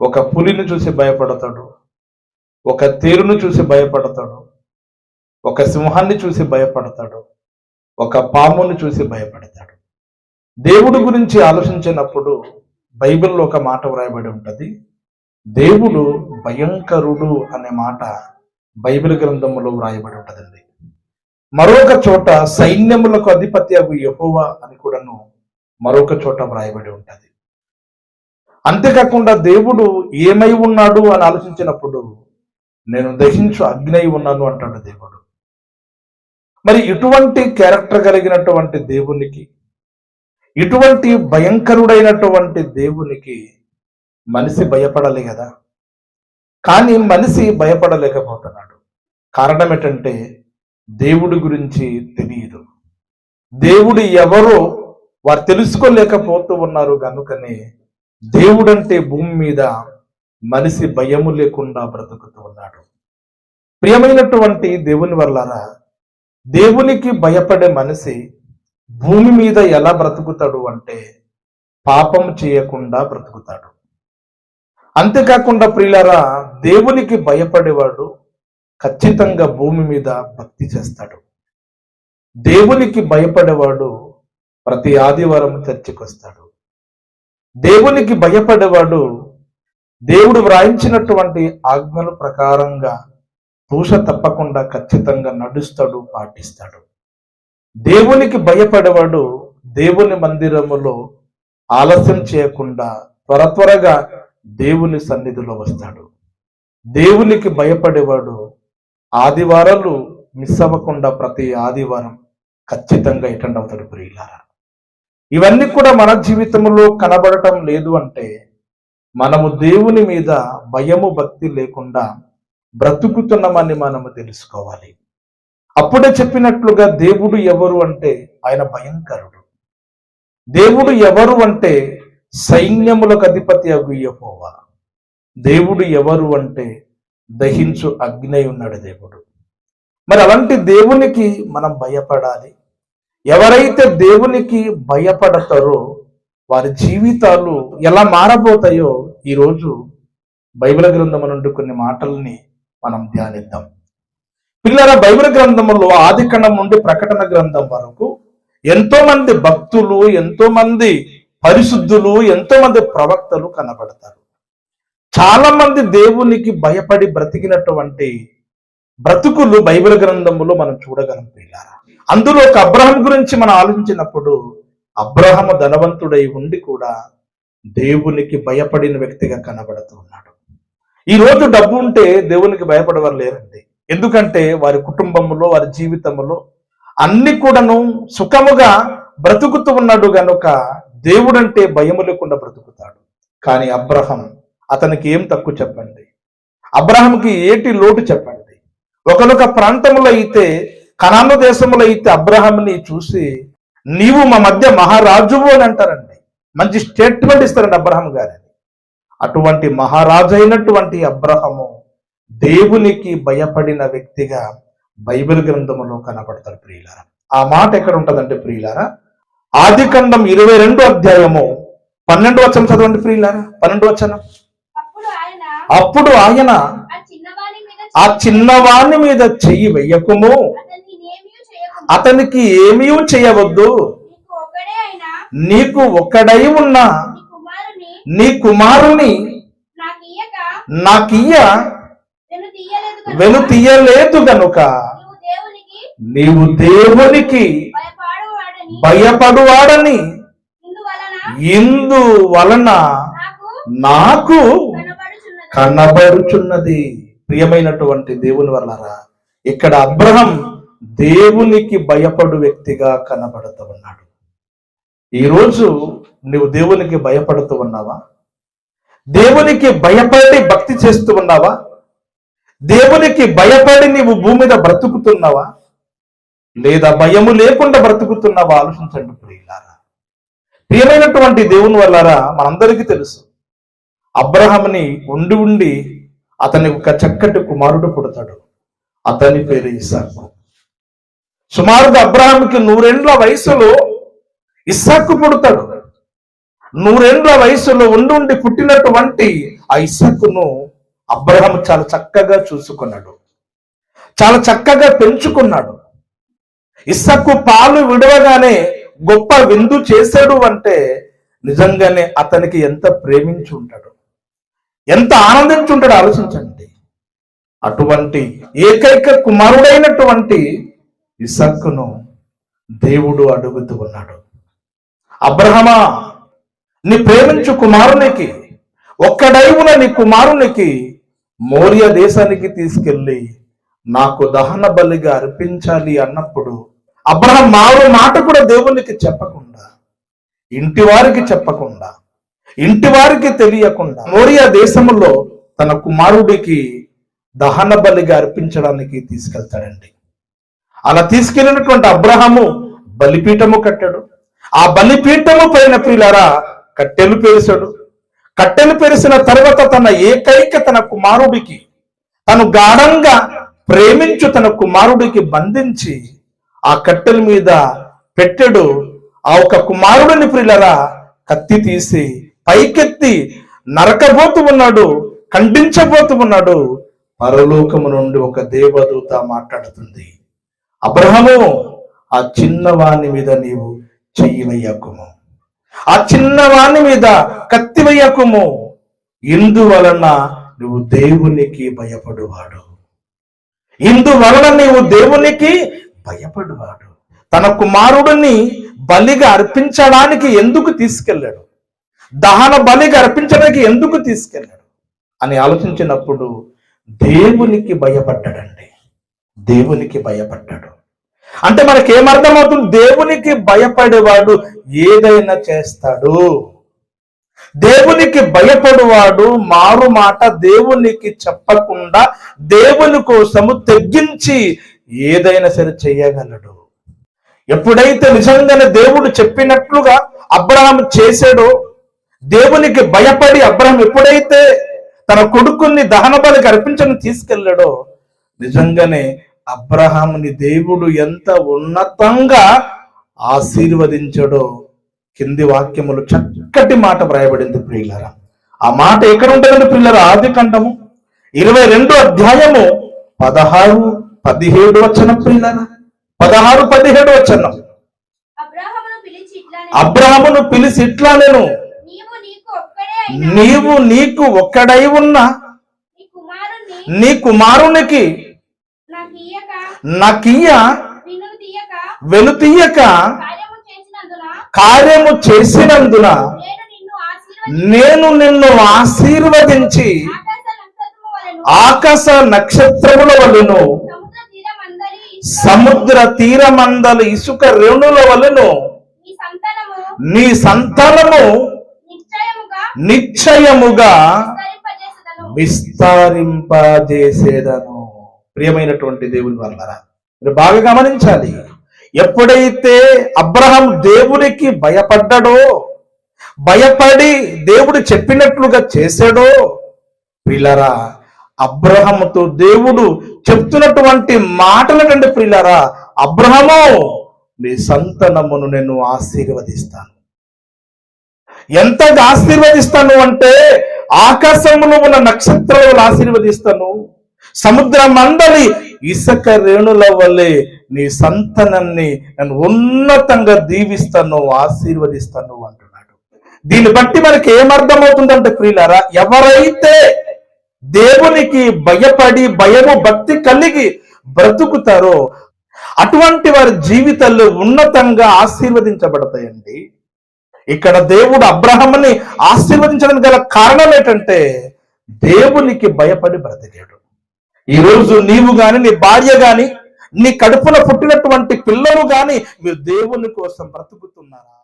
ఒక పులిని చూసి భయపడతాడు ఒక తేరును చూసి భయపడతాడు ఒక సింహాన్ని చూసి భయపడతాడు ఒక పాముని చూసి భయపడతాడు. దేవుడు గురించి ఆలోచించినప్పుడు బైబిల్లో ఒక మాట వ్రాయబడి ఉంటుంది దేవుడు భయంకరుడు అనే మాట బైబిల్ గ్రంథములో వ్రాయబడి ఉంటుందండి. మరొక చోట సైన్యములకు అధిపతి యహోవా అని కూడాను మరొక చోట వ్రాయబడి ఉంటుంది. అంతేకాకుండా దేవుడు ఏమై ఉన్నాడు అని ఆలోచించినప్పుడు నేను దహించు అగ్ని అయి ఉన్నాను అంటాడు దేవుడు. మరి ఇటువంటి క్యారెక్టర్ కలిగినటువంటి దేవునికి ఇటువంటి భయంకరుడైనటువంటి దేవునికి మనిషి భయపడాలి కదా? కానీ మనిషి భయపడలేకపోతున్నాడు. కారణం ఏంటంటే దేవుడి గురించి తెలియదు. దేవుడు ఎవరో వారు తెలుసుకోలేకపోతూ ఉన్నారు కనుకనే దేవుడంటే భూమి మీద మనిషి భయము లేకుండా బ్రతుకుతూ ఉన్నాడు. ప్రియమైనటువంటి దేవుని వల్లరా దేవునికి భయపడే మనిషి భూమి మీద ఎలా బ్రతుకుతాడు అంటే పాపం చేయకుండా బ్రతుకుతాడు. అంతేకాకుండా ప్రియులరా దేవునికి భయపడేవాడు ఖచ్చితంగా భూమి మీద భక్తి చేస్తాడు. దేవునికి భయపడేవాడు ప్రతి ఆదివారం చర్చికి వస్తాడు దేవునికి భయపడేవాడు దేవుడు వ్రాయించినటువంటి ఆజ్ఞల ప్రకారంగా దూష తప్పకుండా ఖచ్చితంగా నడుస్తాడు పాటిస్తాడు. దేవునికి భయపడేవాడు దేవుని మందిరములో ఆలస్యం చేయకుండా త్వర త్వరగా దేవుని సన్నిధిలో వస్తాడు. దేవునికి భయపడేవాడు ఆదివారాలు మిస్ అవ్వకుండా ప్రతి ఆదివారం ఖచ్చితంగా అటెండ్ అవుతాడు ప్రియులారా. ఇవన్నీ కూడా మన జీవితంలో కనబడటం లేదు అంటే మనము దేవుని మీద భయము భక్తి లేకుండా బ్రతుకుతున్నామని మనము తెలుసుకోవాలి. అప్పుడే చెప్పినట్లుగా దేవుడు ఎవరు అంటే ఆయన భయంకరుడు. దేవుడు ఎవరు అంటే సైన్యములకు అధిపతి అగుయ్యపోవా దేవుడు ఎవరు అంటే దహించు అగ్ని ఉన్నాడు దేవుడు. మరి అలాంటి దేవునికి మనం భయపడాలి. ఎవరైతే దేవునికి భయపడతారో వారి జీవితాలు ఎలా మారబోతాయో ఈరోజు బైబిల్ గ్రంథం నుండి కొన్ని మాటల్ని మనం ధ్యానిద్దాం. పిల్లల బైబిల్ గ్రంథములో ఆది కణం నుండి ప్రకటన గ్రంథం వరకు ఎంతో మంది భక్తులు ఎంతో మంది పరిశుద్ధులు ఎంతో మంది ప్రవక్తలు కనబడతారు. చాలా మంది దేవునికి భయపడి బ్రతికినటువంటి బ్రతుకులు బైబిల్ గ్రంథములో మనం చూడగలం పిల్లారా. అందులో ఒక అబ్రహం గురించి మనం ఆలోచించినప్పుడు అబ్రహము ధనవంతుడై ఉండి కూడా దేవునికి భయపడిన వ్యక్తిగా కనబడుతూ ఉన్నాడు. ఈ రోజు డబ్బు ఉంటే దేవునికి భయపడవారు లేరండి. ఎందుకంటే వారి కుటుంబంలో వారి జీవితంలో అన్ని కూడాను సుఖముగా బ్రతుకుతూ ఉన్నాడు గనుక దేవుడంటే భయము లేకుండా బ్రతుకుతాడు. కానీ అబ్రహం అతనికి ఏం తక్కువ చెప్పండి? అబ్రహంకి ఏటి లోటు చెప్పండి? ఒకనొక ప్రాంతంలో అయితే కనాను దేశంలో అయితే అబ్రహాంని చూసి నీవు మా మధ్య మహారాజువు అని అంటారండి. మంచి స్టేట్మెంట్ ఇస్తారండి అబ్రహం గారిని అటువంటి మహారాజు అయినటువంటి అబ్రహము దేవునికి భయపడిన వ్యక్తిగా బైబిల్ గ్రంథములో కనపడతారు ప్రియులారా. ఆ మాట ఎక్కడ ఉంటదంటే ప్రియులారా ఆది ఖండం ఇరవై రెండు అధ్యాయము పన్నెండు వచనం చదవండి ప్రియులారా పన్నెండు వచనం. అప్పుడు ఆయన ఆ చిన్నవాని మీద చెయ్యి వెయ్యకుము అతనికి ఏమీ చేయవద్దు. నీకు ఒక్కడే ఉన్న నీ కుమారుని నాకియ్య వెను తీయలేదు గనుక నీవు దేవునికి భయపాడువాడని. ఇందు వలన నాకు కనబడుచున్నది. ప్రియమైనటువంటి దేవుని వల్లరా ఇక్కడ అబ్రహం దేవునికి భయపడు వ్యక్తిగా కనబడుతూ ఉన్నాడు. ఈరోజు నువ్వు దేవునికి భయపడుతూ ఉన్నావా? దేవునికి భయపడి భక్తి చేస్తూ ఉన్నావా? దేవునికి భయపడి నీవు భూమి మీద బ్రతుకుతున్నావా? లేదా భయము లేకుండా బ్రతుకుతున్నావా? ఆలోచించండి ప్రియులారా. ప్రియమైనటువంటి దేవుని వల్లారా మనందరికీ తెలుసు. అబ్రహాంని ఉండి ఉండి అతని ఒక చక్కటి కుమారుడు పుడతాడు. అతని పేరు ఇసాకు. సుమారుగా అబ్రహాంకి నూరేండ్ల వయసులో ఇస్సాకు పుడతాడు. నూరేండ్ల వయసులో ఉండుండి పుట్టినటువంటి ఆ ఇస్సాకును అబ్రహం చాలా చక్కగా చూసుకున్నాడు. చాలా చక్కగా పెంచుకున్నాడు. ఇస్సాకు పాలు విడవగానే గొప్ప విందు చేశాడు అంటే నిజంగానే అతనికి ఎంత ప్రేమించి ఉంటాడు. ఎంత ఆనందించి ఉంటాడు ఆలోచించండి. అటువంటి ఏకైక కుమారుడైనటువంటి ఇసక్కును దేవుడు అడుగుతూ ఉన్నాడు. అబ్రహమా నీ ప్రేమించు కుమారునికి ఒక్కడైవున నీ కుమారునికి మౌర్య దేశానికి తీసుకెళ్ళి నాకు దహన బలిగా అర్పించాలి అన్నప్పుడు అబ్రహం మారు మాట కూడా దేవునికి చెప్పకుండా ఇంటి వారికి చెప్పకుండా ఇంటి వారికి తెలియకుండా మౌర్య దేశంలో తన కుమారుడికి దహన బలిగా అర్పించడానికి తీసుకెళ్తాడండి. అలా తీసుకెళ్ళినటువంటి అబ్రహము బలిపీఠము కట్టాడు. ఆ బలిపీఠము పైన ప్రియులారా కట్టెలు పెరిశాడు కట్టెలు పెరిసిన తర్వాత తన ఏకైక తన కుమారుడికి తను గాఢంగా ప్రేమించు తన కుమారుడికి బంధించి ఆ కట్టెల మీద పెట్టెడు. ఆ ఒక కుమారుడిని ప్రియులరా కత్తి తీసి పైకెత్తి నరకబోతు ఉన్నాడు ఖండించబోతు ఉన్నాడు. పరలోకము నుండి ఒక దేవదూత మాట్లాడుతుంది. అబ్రహము ఆ చిన్నవాని మీద నీవు చెయ్యి వెయ్యకుము ఆ చిన్నవాని మీద కత్తి వెయ్యకుము ఇందువలన నువ్వు దేవునికి భయపడువాడు. ఇందువలన నీవు దేవునికి భయపడువాడు. తన కుమారుడిని బలిగా అర్పించడానికి ఎందుకు తీసుకెళ్ళాడు? దహన బలిగా అర్పించడానికి ఎందుకు తీసుకెళ్ళాడు? అని ఆలోచించినప్పుడు దేవునికి భయపడ్డాడండి దేవునికి భయపడ్డాడు. అంటే మనకి ఏమర్థమవుతుంది దేవునికి భయపడేవాడు ఏదైనా చేస్తాడు. దేవునికి భయపడువాడు మారు మాట దేవునికి చెప్పకుండా దేవుని కోసము తెగ్గించి ఏదైనా సరే చేయగలడు. ఎప్పుడైతే నిజంగానే దేవుడు చెప్పినట్లుగా అబ్రహం చేశాడో దేవునికి భయపడి అబ్రహం ఎప్పుడైతే తన కొడుకుని దహన బలికి అర్పించని తీసుకెళ్ళాడో నిజంగానే అబ్రహాముని దేవుడు ఎంత ఉన్నతంగా ఆశీర్వదించాడో కింది వాక్యములు చక్కటి మాట వ్రాయబడింది ప్రియులరా. ఆ మాట ఎక్కడ ఉంటుందండి ప్రియులరా? ఆది కంఠము ఇరవై రెండు అధ్యాయము పదహారు పదిహేడు వచ్చిన ప్రియులరా. పదహారు పదిహేడు వచ్చిన అబ్రాహామును పిలిచి ఇట్లా నేను నీవు నీకు ఒక్కడే ఉన్న నీ కుమారునికి నాకు తీయక. వెలుతీయక కార్యము చేసినందున. నేను నిన్ను ఆశీర్వది నేను నిన్ను ఆశీర్వదించి ఆకాశ నక్షత్రముల వలెను సముద్ర తీరమందలి ఇసుక రేణుల వలెను నీ సంతానము నిశ్చయముగా. విస్తరింపజేసెదను. ప్రియమైనటువంటి దేవుని వల్ల మీరు బాగా గమనించాలి. ఎప్పుడైతే అబ్రహం దేవునికి భయపడ్డాడో భయపడి దేవుడు చెప్పినట్లుగా చేశాడో ప్రిలరా అబ్రహముతో దేవుడు చెప్తున్నటువంటి మాటలకండి ప్రిలరా అబ్రహము నీ సంతనమును నేను ఆశీర్వదిస్తాను. ఎంతగా ఆశీర్వదిస్తాను అంటే ఆకాశంలో ఉన్న నక్షత్రాలను ఆశీర్వదిస్తాను. సముద్ర మండలి ఇసుక రేణుల వల్లే నీ సంతనాన్ని నేను ఉన్నతంగా దీవిస్తాను ఆశీర్వదిస్తాను అంటున్నాడు. దీన్ని బట్టి మనకి ఏమర్థమవుతుందంటే ప్రియులారా ఎవరైతే దేవునికి భయపడి భయము భక్తి కలిగి బ్రతుకుతారో అటువంటి వారి జీవితాల్లో ఉన్నతంగా ఆశీర్వదించబడతాయండి. ఇక్కడ దేవుడు అబ్రహంని ఆశీర్వదించడానికి గల కారణం ఏంటంటే దేవునికి భయపడి బ్రతికాడు. ఈ రోజు నీవు గాని నీ భార్య గాని నీ కడుపున పుట్టినటువంటి పిల్లలు గాని మీరు దేవుని కోసం బ్రతుకుతున్నారా?